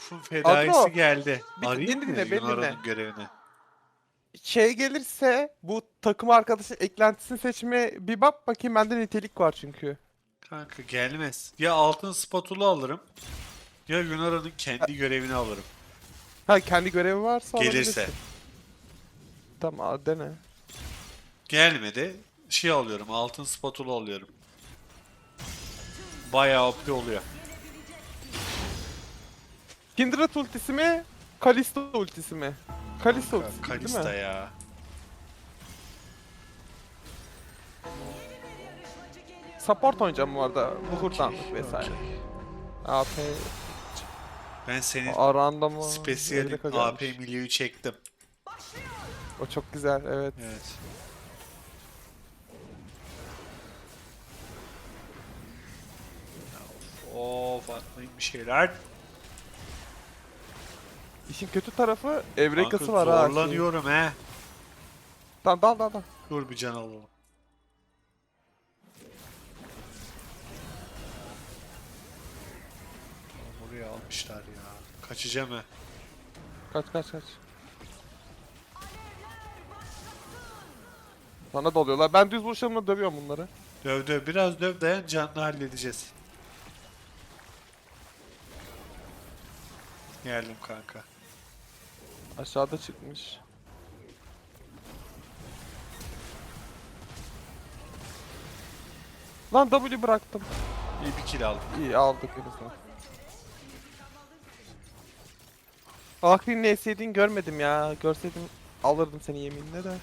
Urf'un fedaisi Adro, geldi. bir- Arayayım beni mı dinle, beni dinle. görevini? Şey gelirse bu takım arkadaşı eklentisini seçme bir bak bakayım bende nitelik var çünkü. Kanka gelmez. Ya altın spatula alırım. Ya Yunara'nın kendi görevini alırım. Ha kendi görevi varsa Gelirse. alabilirsin. Tamam al, dene. Gelmedi. Şey alıyorum. Altın spatula alıyorum. Bayağı OP oluyor. Kindred ultisi mi? Kalista ultisi mi? Kalista Kanka, ultisi değil Kalista mi? ya. Support oynayacağım bu arada. Bu hurdanlık Okey, vesaire. AP Ben senin aranda mı? spesiyelin Evreka AP milyoyu çektim. O çok güzel evet. Evet. Of atmayın bir şeyler. İşin kötü tarafı evrekası var ha. zorlanıyorum he. Tamam dal dal dal. Dur bir can alalım. Buraya almışlar ya. Kaçacağım he. Kaç kaç kaç. Sana doluyorlar. Ben düz vuruşlarımla dövüyorum bunları. Döv döv biraz döv dayan canlı halledeceğiz. Geldim kanka. Aşağıda çıkmış. Lan W bıraktım. İyi bir kill aldım. İyi aldık en azından. Akri'nin istediğini görmedim ya. Görseydim alırdım seni yeminle de.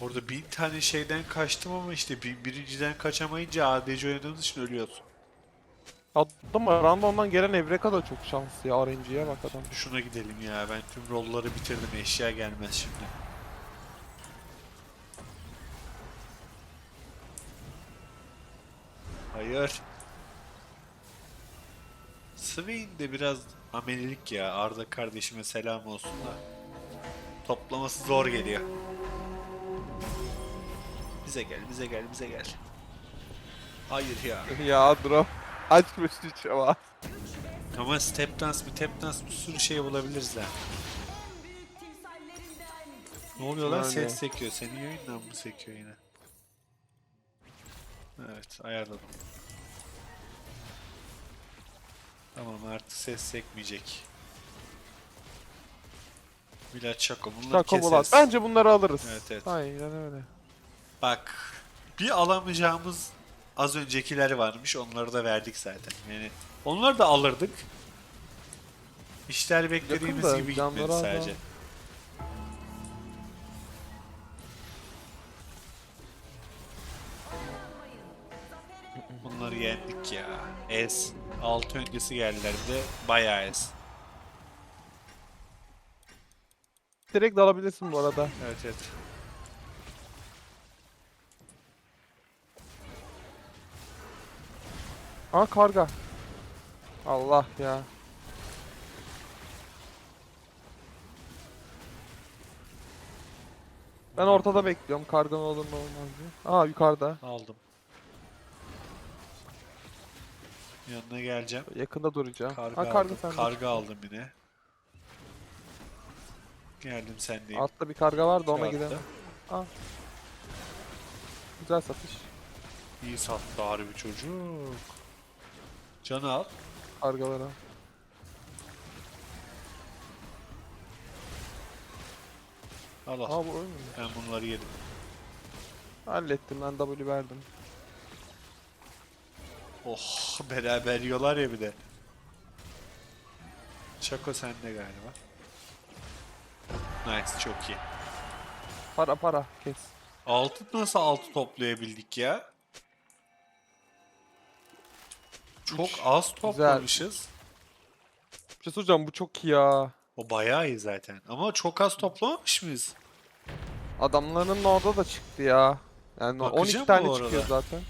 Orada bin tane şeyden kaçtım ama işte bin birinciden kaçamayınca ADC oynadığımız için ölüyorsun. Adam randomdan gelen Evreka da çok şanslı ya. RNG'ye bak adam. Şuna gidelim ya ben tüm rolları bitirdim eşya gelmez şimdi. Hayır. Swain de biraz amelilik ya. Arda kardeşime selam olsun da. Toplaması zor geliyor. Bize gel, bize gel, bize gel. Hayır ya. ya Açmış hiç ama. Ama step dance, bir tap dance bir sürü şey bulabiliriz ha. Ne oluyor lan? Ses sekiyor. Senin yayından mı sekiyor yine? Evet, ayarladım. Tamam artık ses sekmeyecek. Milad Şako. Bunları Şako keseriz. Bulat. Bence bunları alırız. Evet, evet. Aynen öyle. Bak, bir alamayacağımız az öncekiler varmış. Onları da verdik zaten. Yani onları da alırdık. İşler beklediğimiz Yakın da, gibi gitmedi az sadece. daha. Bunları yendik ya. Es. Altı öncesi geldiler bir de bayağı es. Direkt alabilirsin bu arada. Evet evet. Aa karga. Allah ya. Ben ortada bekliyorum. Karga ne olur ne olmaz diye. Aa yukarıda. Aldım. Yanına geleceğim. Yakında duracağım. Karga, Aa karga aldım. sende. Karga aldım yine. Geldim sendeyim. Altta bir karga var da ona Şu gidelim. altta. Aa. Güzel satış. İyi sattı harbi çocuk. Canı al. Kargalara. Al al. Aa bu? Ben bunları yedim. Hallettim ben W verdim. Oh beraber yiyorlar ya bir de. Çako sende galiba. Nice çok iyi. Para para kes. Altı nasıl altı toplayabildik ya? Çok az toplamışız. Bir şey soracağım bu çok iyi ya. O bayağı iyi zaten. Ama çok az toplamamış mıyız? Adamların orada da çıktı ya. Yani Bakacağım 12 tane çıkıyor zaten.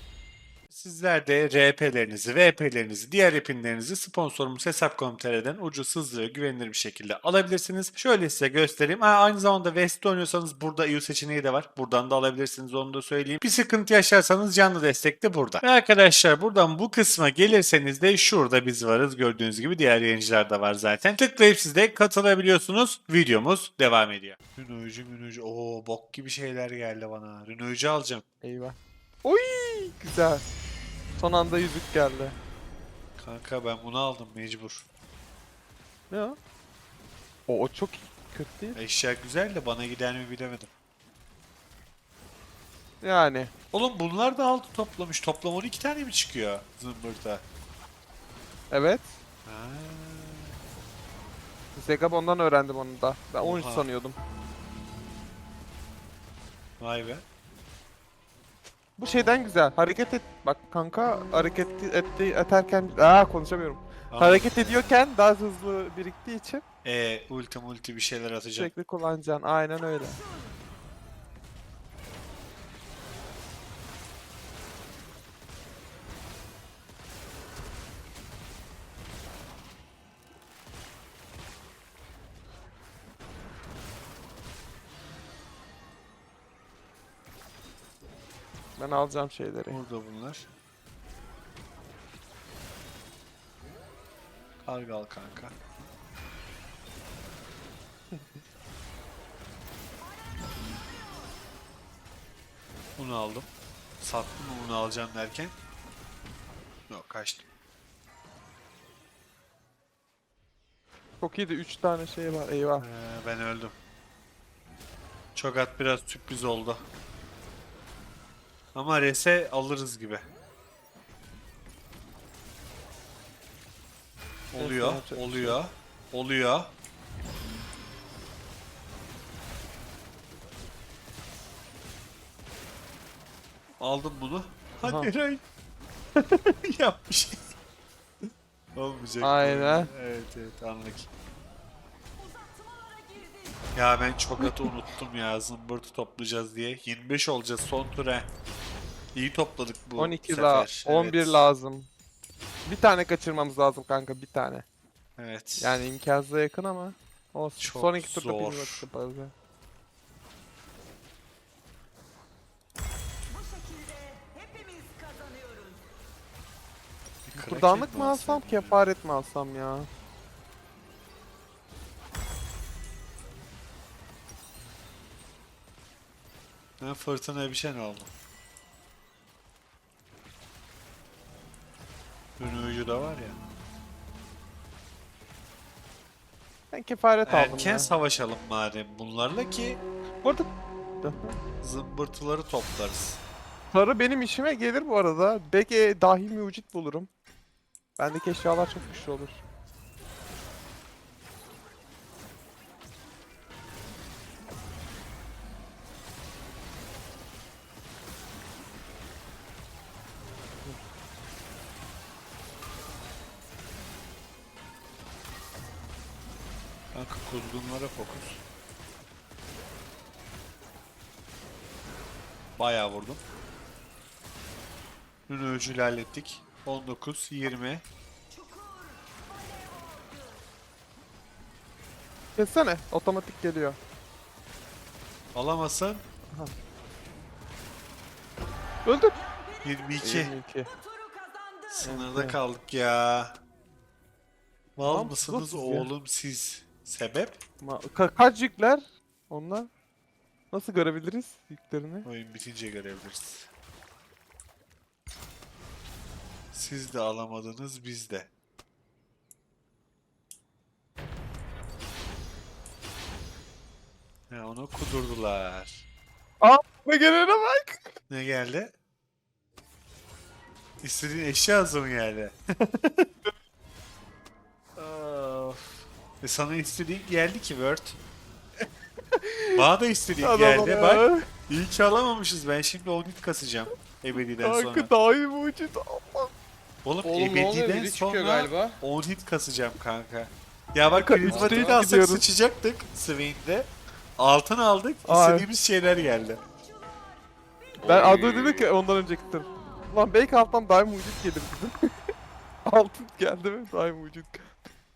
Sizler de RP'lerinizi, VP'lerinizi, diğer epinlerinizi sponsorumuz Hesap.com.tr'den ucuz, hızlı ve güvenilir bir şekilde alabilirsiniz. Şöyle size göstereyim. Ha, aynı zamanda West'te oynuyorsanız burada EU seçeneği de var. Buradan da alabilirsiniz onu da söyleyeyim. Bir sıkıntı yaşarsanız canlı destek de burada. Ve arkadaşlar buradan bu kısma gelirseniz de şurada biz varız. Gördüğünüz gibi diğer yayıncılar da var zaten. Tıklayıp siz de katılabiliyorsunuz. Videomuz devam ediyor. Rünoyucu münöcü. Oo bok gibi şeyler geldi bana. Rünoyucu alacağım. Eyvah. Oy güzel. Son anda yüzük geldi. Kanka ben bunu aldım mecbur. Ne o? O, o çok kötü değil. Eşya güzel de bana gider mi bilemedim. Yani. Oğlum bunlar da altı toplamış. Toplam 12 tane mi çıkıyor zımbırta? Evet. Ha. Zegabon'dan öğrendim onu da. Ben 13 Oha. sanıyordum. Vay be. Bu şeyden güzel. Hareket et. Bak kanka hareket etti ederken aa konuşamıyorum. Hareket ediyorken daha hızlı biriktiği için E, ulti multi bir şeyler atacağım. sürekli kullanacaksın. Aynen öyle. Ben alacağım şeyleri. Burada bunlar. Kargal kanka. Bunu aldım. Sattım mı bunu alacağım derken. Yok kaçtım. Çok iyiydi. 3 tane şey var. Eyvah. Ee, ben öldüm. Çok at biraz sürpriz oldu. Ama rese alırız gibi. Oluyor, oluyor, oluyor. Aldım bunu. Hadi Aha. Eray. Yapmış. Olmayacak. Aynen. Evet evet anladık. Ya ben çok atı unuttum ya zımbırtı toplayacağız diye. 25 olacağız son tura. İyi topladık bu 12 sefer. la 11 evet. lazım. Bir tane kaçırmamız lazım kanka bir tane. Evet. Yani imkansıza yakın ama olsun. Çok Son iki turda zor. bir yaparız ya. Bu şekilde hepimiz kazanıyoruz. Bir kraken Kurdanlık mı alsam kefaret mi alsam ya? Ben fırtına bir şey aldım. Ünlü ucu da var ya. Ben kefaret aldım Erken ya. savaşalım madem bunlarla ki Bu arada zımbırtıları toplarız. sarı benim işime gelir bu arada. Belki dahi mucit bulurum. Bendeki eşyalar çok güçlü olur. Kuzgunlara fokus. Bayağı vurdum. Ünlü öcüyle hallettik. 19, 20. Kessene. Otomatik geliyor. Alamasın. Öldür. 22. 22. Turu kazandı. Sınırda kaldık ya. Mal Tamam, mısınız nasıl ya? oğlum siz? Sebep? Ma- ka- kaç yükler? Onlar. Nasıl görebiliriz yüklerini? Oyun bitince görebiliriz. Siz de alamadınız biz de. Ya onu kudurdular. Ve gelene bak. Ne geldi? İstediğin eşya mı geldi? E sana istediğin geldi ki Word. Bana da istediğin Adama geldi. ya. Bak iyi ki alamamışız. Ben şimdi 10 hit kasacağım. Ebediden sonra. Kanka dahi mucit. Allah. Oğlum, Oğlum ne oluyor? ebediden Biri çıkıyor sonra galiba. 10 hit kasacağım kanka. Ya bak Kanka, prizmatik üstte alsak gidiyoruz. sıçacaktık Swain'de. Altın aldık. Ay. istediğimiz şeyler geldi. Ben Oy. adı dedi ki ondan önceki tur. Lan belki alttan daim vücut gelir bizim. Altın geldi mi? Daim vücut.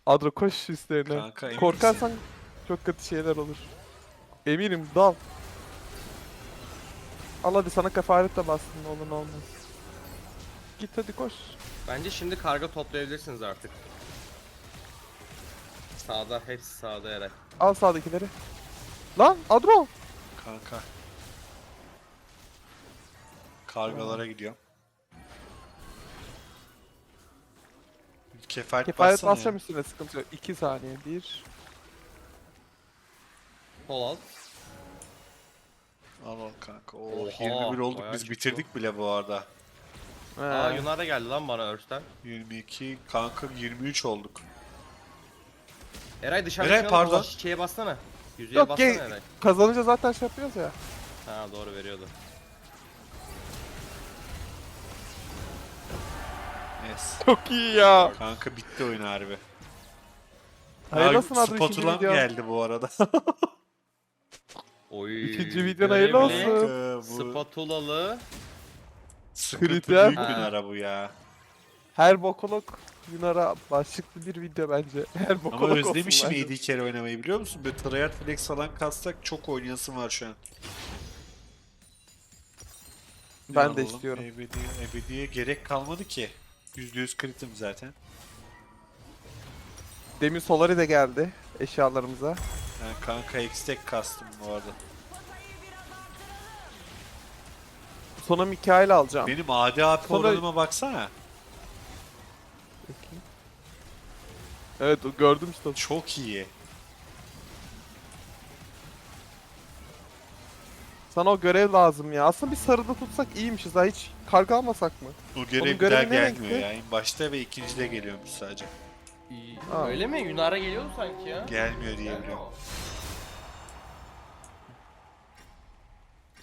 Adro koş üstlerine. Kanka emin Korkarsan çok kötü şeyler olur. Eminim dal. Al hadi sana kefaret de bastın olur ne olmaz. Git hadi koş. Bence şimdi karga toplayabilirsiniz artık. Sağda, hepsi sağda Eray. Al sağdakileri. Lan Adro. Kanka. Kargalara gidiyorum. Kefaret, Kefaret bassana ya. basacağım üstüne sıkıntı yok. 2 saniye. 1. Sol alt. Al al kanka. Oo, Oha, 21 olduk bayağı biz çıktı. bitirdik bile bu arada. Aa Yunar da geldi lan bana Örsten. 22 kanka 23 olduk. Eray dışarı Eray, çıkalım, pardon. Şeye bassana. Yüzeye Yok, bassana ge- Eray. Kazanınca zaten şey yapıyoruz ya. Ha doğru veriyordu. Yes. Çok iyi ya. Kanka bitti oyun harbi. Hayırlı olsun Aa, Adro ikinci Spatulam video. geldi bu arada. Oy. İkinci videon hayırlı görevli, olsun. Kanka, bu Spatulalı. sıkıntı Kriter. büyük Ha. ara bu ya. Her bokolog Yunar'a başlıklı bir video bence. Her bokolog Ama olsun özlemişim bence. AD kere oynamayı biliyor musun? Böyle tryhard flex falan kassak çok oynayasım var şu an. Ben de istiyorum. Ebedi, ebediye gerek kalmadı ki. %100 kritim zaten. Demin Solari de geldi eşyalarımıza. Ben kanka X-Tek kastım bu arada. Sonra Mikael alacağım. Benim AD AP Sonra- oranıma baksana. Evet gördüm işte. Çok iyi. Sana o görev lazım ya. Aslında bir sarıda tutsak iyiymişiz ha hiç karga almasak mı? O görev bir görevi daha gelmiyor renkti? ya. En başta ve ikincide geliyormuş sadece. İyi. Aa. Öyle mi? Yunar'a geliyordu sanki ya. Gelmiyor diye biliyorum.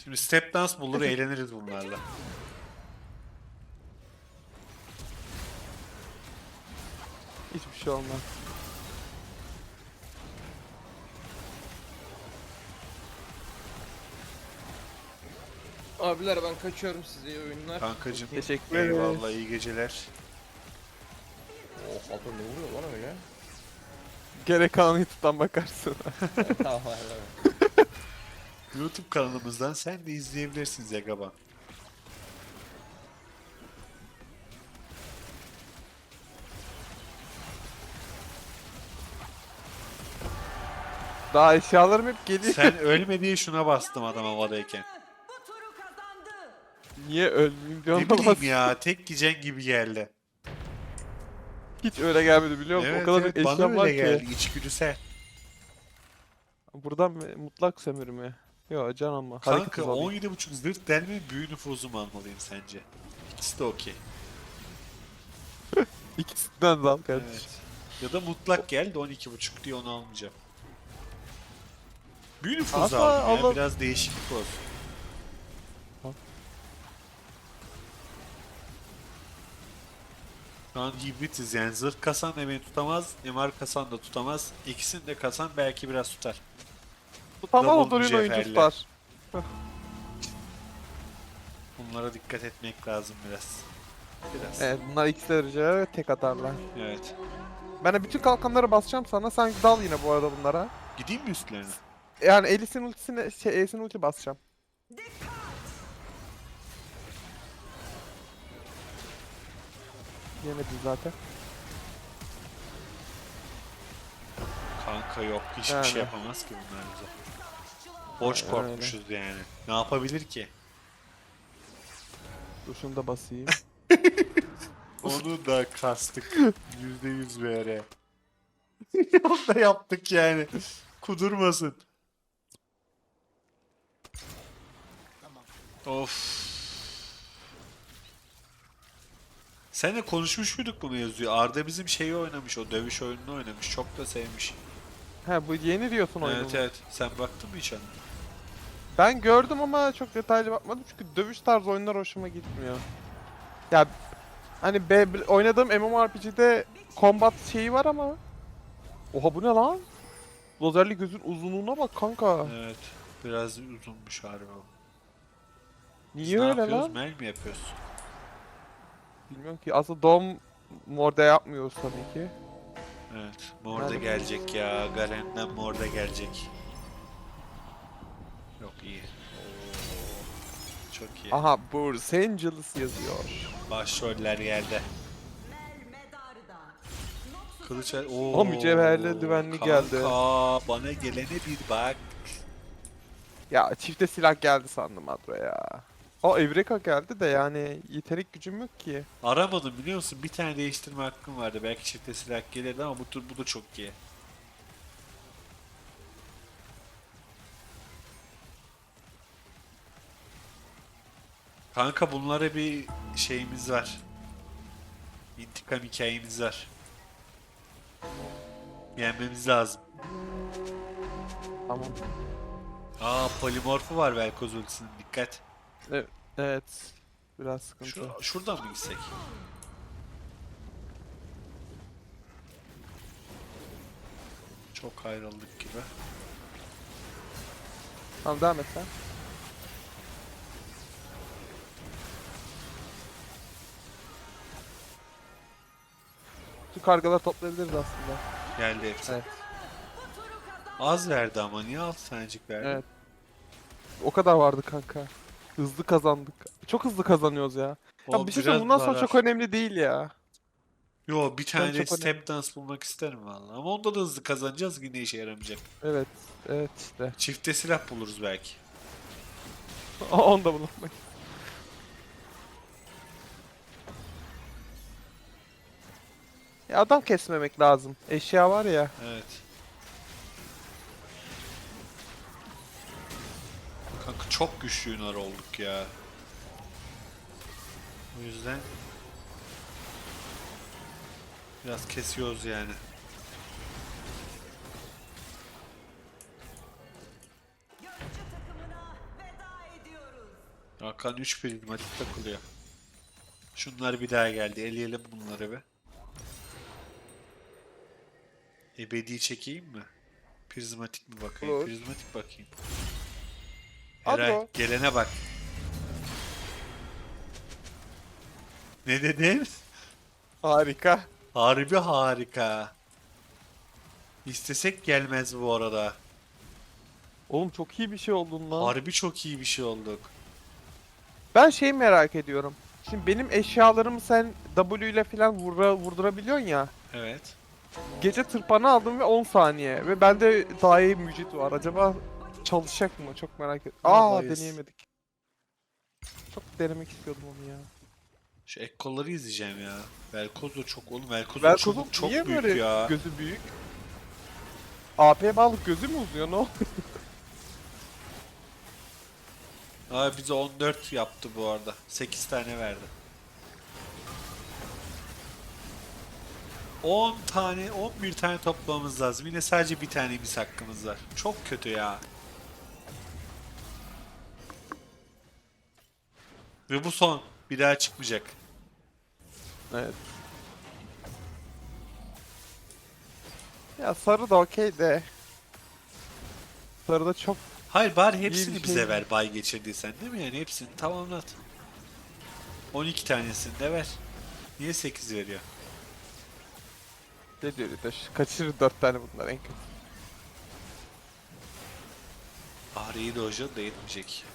Şimdi step dance bulur eğleniriz bunlarla. Hiçbir şey olmaz. Abiler ben kaçıyorum size iyi oyunlar. Kankacım Teşekkür ederiz. eyvallah iyi geceler. Oh Ato ne vuruyor lan öyle? Gerek kalan YouTube'dan bakarsın. tamam hadi. YouTube kanalımızdan sen de izleyebilirsin Zegaba. Daha eşyalarım hep geliyor. Sen ölme diye şuna bastım adam havadayken. Niye Ne diyorum bileyim ama ya tek gicen gibi geldi. hiç öyle gelmedi biliyor musun? Evet, o kadar evet çok bana eşyam var öyle ki. geldi içgüdüsel. Buradan mı? Mutlak sömürü mü? Yok can ama. Hareket Kanka alayım. 17.5 zırh delme büyü nüfuzu mu almalıyım sence? İkisi de okey. İkisinden de al kardeşim. Evet. Ya da mutlak geldi 12.5 diye onu almayacağım. Büyü nüfuzu Aslında aldım ya Allah- biraz değişiklik olsun. Şu an hibritiz yani zırh kasan emeği tutamaz, MR kasan da tutamaz. İkisini de kasan belki biraz tutar. Tutamaz Double o oyun oyuncu tutar. Bunlara dikkat etmek lazım biraz. Biraz. Evet bunlar ikisi ve tek atarlar. evet. Ben de bütün kalkanları basacağım sana. Sen dal yine bu arada bunlara. Gideyim mi üstlerine? Yani Elis'in ultisine, şey E'sin ulti basacağım. Yemedin zaten. Kanka yok hiçbir Yani. şey yapamaz ki bunlar bize. Boş Aynen öyle. korkmuşuz yani. Ne yapabilir ki? Dur şunu da basayım. Onu da kastık. Yüzde yüz VR. Onu da yaptık yani. Kudurmasın. Of. Seninle konuşmuş muyduk bunu yazıyor? Arda bizim şeyi oynamış, o dövüş oyununu oynamış. Çok da sevmiş. He bu yeni diyorsun oyunu. Evet evet. Sen baktın mı hiç ona? Ben gördüm ama çok detaylı bakmadım çünkü dövüş tarzı oyunlar hoşuma gitmiyor. Ya hani be, oynadığım MMORPG'de combat şeyi var ama Oha bu ne lan? Lazerli gözün uzunluğuna bak kanka. Evet. Biraz uzunmuş harbi o. Biz Niye ne öyle yapıyoruz? lan? Mel mi yapıyoruz? Bilmiyorum ki. Aslında doğum Morde yapmıyoruz tabii ki. Evet. Morda Yani- gelecek ya. Garen'den Morda gelecek. Yok iyi. Çok iyi. Aha Bursa Angeles yazıyor. Başroller yerde. Kılıç ateşi. Oo, O mücevherli eldivenli geldi. Kanka bana gelene bir bak. Ya çifte silah geldi sandım Adro ya. O Evreka geldi de yani yetenek gücüm yok ki. Aramadım biliyor musun? Bir tane değiştirme hakkım vardı. Belki çifte silah gelirdi ama bu tur bu da çok iyi. Kanka bunlara bir şeyimiz var. İntikam hikayemiz var. Yenmemiz lazım. Tamam. Aa polimorfu var Velkoz ultisinin dikkat. Evet. Biraz sıkıntı. Şu, şuradan mı gitsek? Çok ayrıldık gibi. Tamam devam et sen. Şu kargalar toplayabiliriz aslında. Geldi hepsi. Evet. Az verdi ama niye 6 tanecik verdi? Evet. O kadar vardı kanka. Hızlı kazandık. Çok hızlı kazanıyoruz ya. O Ya bir şey söyleyeyim bundan sonra çok önemli değil ya. Yo bir tane çok step önemli. dance bulmak isterim valla. Ama onda da hızlı kazanacağız yine işe yaramayacak. Evet. Evet işte. Çifte silah buluruz belki. Onu da bulamayız. Ya adam kesmemek lazım. Eşya var ya. Evet. Çok güçlü Yunar olduk ya. O yüzden biraz kesiyoruz yani. Görücü takımına veda ediyoruz. Hakan 3 prizmatik takılıyor. Şunlar bir daha geldi. Eleyelim bunları bir. Ebedi çekeyim mi? Prizmatik mi bakayım? Olur. Prizmatik bakayım. Eray o. gelene bak. Ne dedin? Harika. Harbi harika. İstesek gelmez bu arada. Oğlum çok iyi bir şey oldun lan. Harbi çok iyi bir şey olduk. Ben şey merak ediyorum. Şimdi benim eşyalarımı sen W ile falan vura, vurdurabiliyorsun ya. Evet. Gece tırpanı aldım ve 10 saniye. Ve bende daha iyi mücit var. Acaba çalışacak mı? Çok merak ediyorum. Aa deneyemedik. Çok denemek istiyordum onu ya. Şu ek kolları izleyeceğim ya. Velkoz da çok oğlum. Velkoz da Velkoz'un çok, çok niye büyük böyle ya. gözü büyük? AP bağlı gözü mü uzuyor ne oldu? Abi bize 14 yaptı bu arada. 8 tane verdi. 10 tane, 11 tane toplamamız lazım. Yine sadece bir tanemiz hakkımız var. Çok kötü ya. Ve bu son. Bir daha çıkmayacak. Evet. Ya sarı da okey de. Sarı da çok Hayır bari hepsini şey bize değil. ver bay geçirdiysen değil mi? Yani hepsini tamamlat. 12 tanesini de ver. Niye 8 veriyor? ne diyor Ritaş? Kaçırır 4 tane bunlar en kötü. Ari'yi de hoca da yetmeyecek.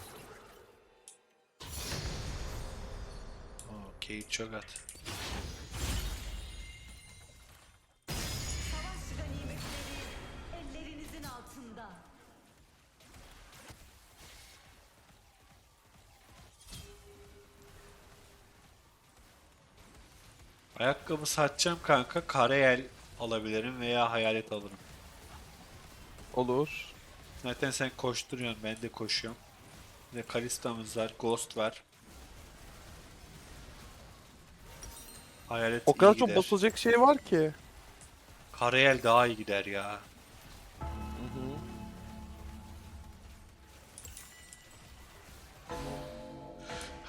Kate çok at. Ayakkabı satacağım kanka. Karayel alabilirim veya hayalet alırım. Olur. Zaten sen koşturuyorsun ben de koşuyorum. Bir de Kalista'mız var, Ghost var. Hayalet O kadar iyi çok gider. basılacak şey var ki. Karayel daha iyi gider ya.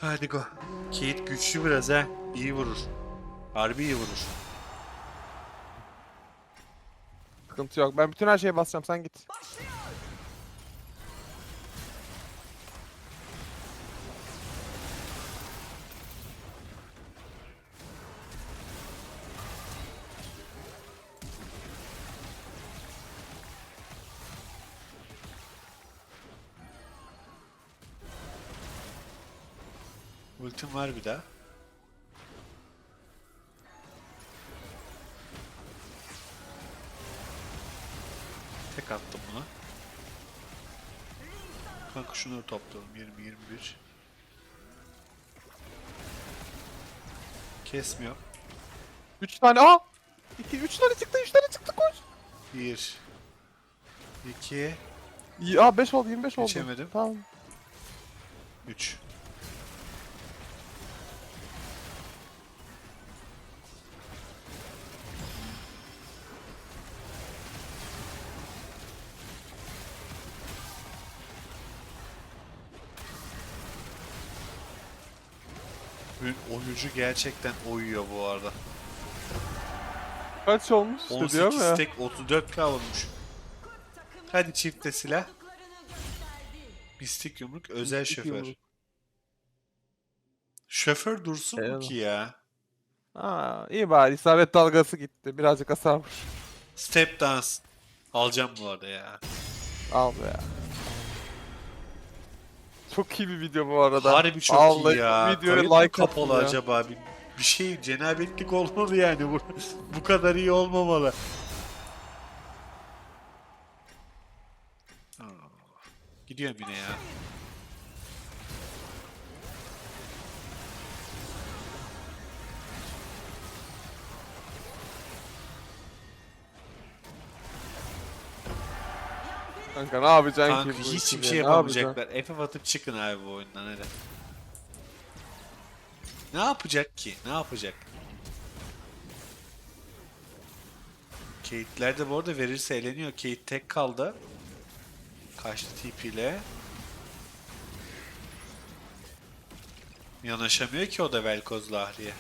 Hadi go. Kate güçlü biraz ha. İyi vurur. Harbi iyi vurur. Sıkıntı yok. Ben bütün her şeye basacağım. Sen git. Ultim var bir daha. Tek attım buna. Kanka şunları toplayalım. 20 21. Kesmiyor. 3 tane aa! 2 3 tane çıktı 3 tane çıktı koş. 1 2 İyi, Aa 5 oldu 25 oldu. Geçemedim. Tamam. 3 Oyuncu gerçekten oyuyor bu arada. Kaç olmuş işte diyorum 18 ya. tek 34k olmuş. Hadi çifte silah. Mistik yumruk özel Mistik şoför. yumruk. Şoför dursun mu Eyvallah. ki ya? Aa iyi bari isabet dalgası gitti. Birazcık hasar vur. Step dance. Alacağım bu arada ya. Al be ya. Çok iyi bir video bu arada. Harbi çok Vallahi iyi ya. Videoya Kayıt like kapalı ya. acaba? Bir, bir şey cenabetlik olmalı yani. Bu, bu kadar iyi olmamalı. Gidiyorum yine ya. Kanka ne yapacaksın Kanka ki bu hiçbir şey Ne yapamayacaklar. FF atıp çıkın abi bu oyundan hadi. Ne yapacak ki? Ne yapacak? Kate'ler de bu arada verirse eleniyor. Kate tek kaldı. Kaçtı TP ile. Yanaşamıyor ki o da Velkoz'la Ahri'ye.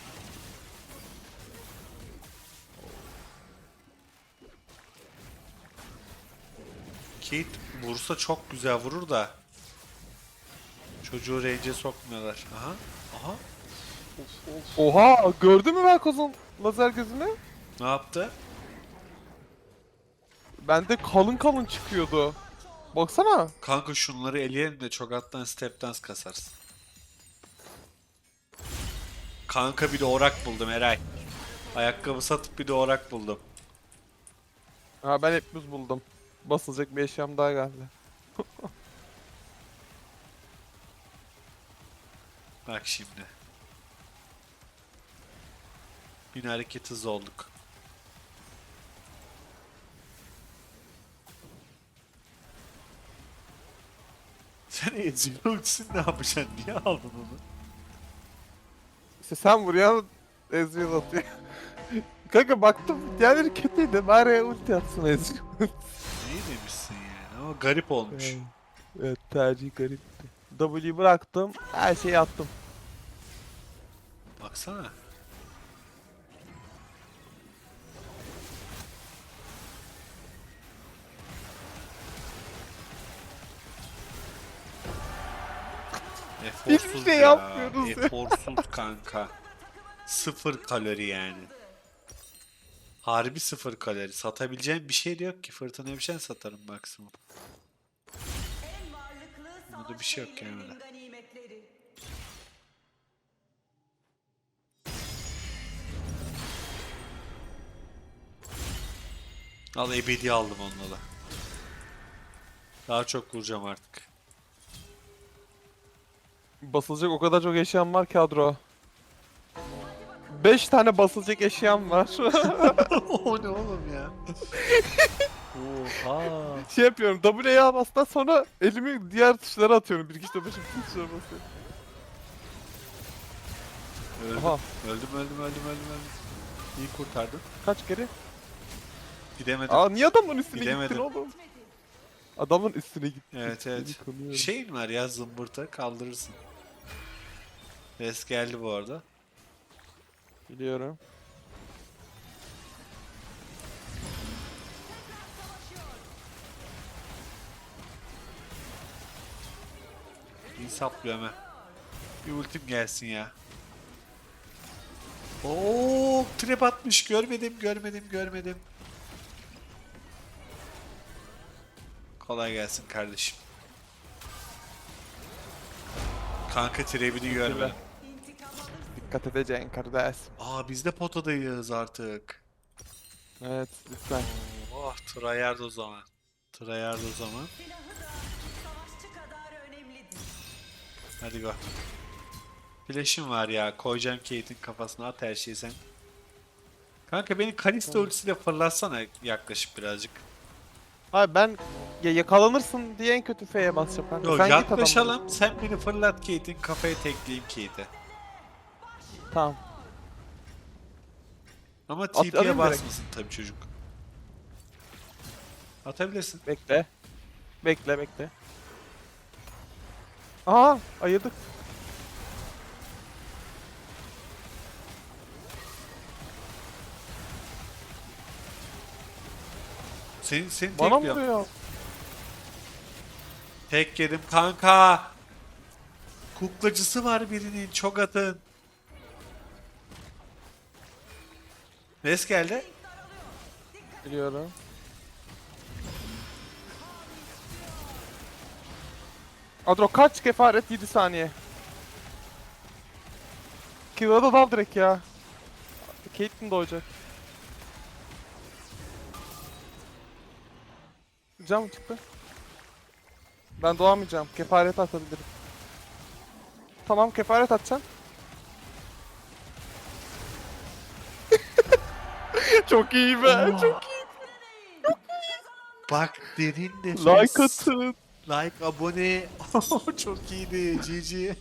Kate vursa çok güzel vurur da. Çocuğu range'e sokmuyorlar. Aha. Aha. Oha gördün mü Velkoz'un lazer gözünü? Ne yaptı? Bende kalın kalın çıkıyordu. Baksana. Kanka şunları eleyelim de çok alttan step dance kasarsın. Kanka bir de orak buldum Eray. Ayakkabı satıp bir de orak buldum. Ha ben hep buz buldum. Basılacak bir eşyam daha geldi. Bak şimdi. Yine hareket hızı olduk. Sen Ezreal ultisini ne yapacaksın? Niye aldın onu? İşte sen vuruyor Ezreal atıyor. Kanka baktım diğerleri kötüydü. Bari ulti atsın Ezreal. Demişsin yani ama garip olmuş. evet tercih garipti. W bıraktım. Her şeyi attım. Baksana. Eforsuz şey ya. yapmıyoruz ya. Eforsuz kanka. Sıfır kalori yani. Harbi sıfır kalori. Satabileceğim bir şey de yok ki. Fırtına bir şey satarım maksimum. Savaş bir şey yok yani öyle. Al ebedi aldım onunla da. Daha çok vuracağım artık. Basılacak o kadar çok eşyam var ki Adro. 5 tane basılacak eşyam var. o ne oğlum ya? Oha. şey yapıyorum W'ye bastıktan sonra elimi diğer tuşlara atıyorum. Bir iki tuşlara basıyorum. Öldüm. Aha Öldüm öldüm öldüm öldüm öldüm. İyi kurtardın. kaç geri? Gidemedim. Aa niye adamın üstüne Gidemedim. gittin oğlum? Adamın üstüne gittin. Evet evet. Şey mi var ya zımbırta kaldırırsın. Res geldi bu arada. Biliyorum. İyi saplıyor hemen. Bir ultim gelsin ya. Oo, trap atmış. Görmedim, görmedim, görmedim. Kolay gelsin kardeşim. Kanka trap'ini görmedim. Dikkat edeceksin kardeş. Aa biz de potadayız artık. Evet lütfen. Oh tryhard o zaman. Tryhard o zaman. Hadi go. Flash'im var ya. Koyacağım Kate'in kafasına at her şeyi sen. Kanka beni Kalista ultisiyle fırlatsana yaklaşıp birazcık. Abi ben ya yakalanırsın diye en kötü F'ye basacağım. Yok Sen yaklaşalım. Sen beni fırlat Kate'in kafaya tekleyeyim Kate'e. Tamam. Ama alayım TP'ye direkt. basmasın tabii çocuk. Atabilirsin. Bekle. Bekle bekle. Aa ayırdık. Seni, seni Bana mı tekliyorum. vuruyor? Tek yedim kanka. Kuklacısı var birinin. Çok atın. Res geldi. Biliyorum. Adro kaç kefaret 7 saniye. Kill'a da dal direkt ya. Caitlyn doğacak. Cam çıktı. Ben doğamayacağım. Kefaret atabilirim. Tamam kefaret atacağım. Çok iyi be. Çok Bak derin nefes. Like atın. Like, abone. Çok iyiydi. GG.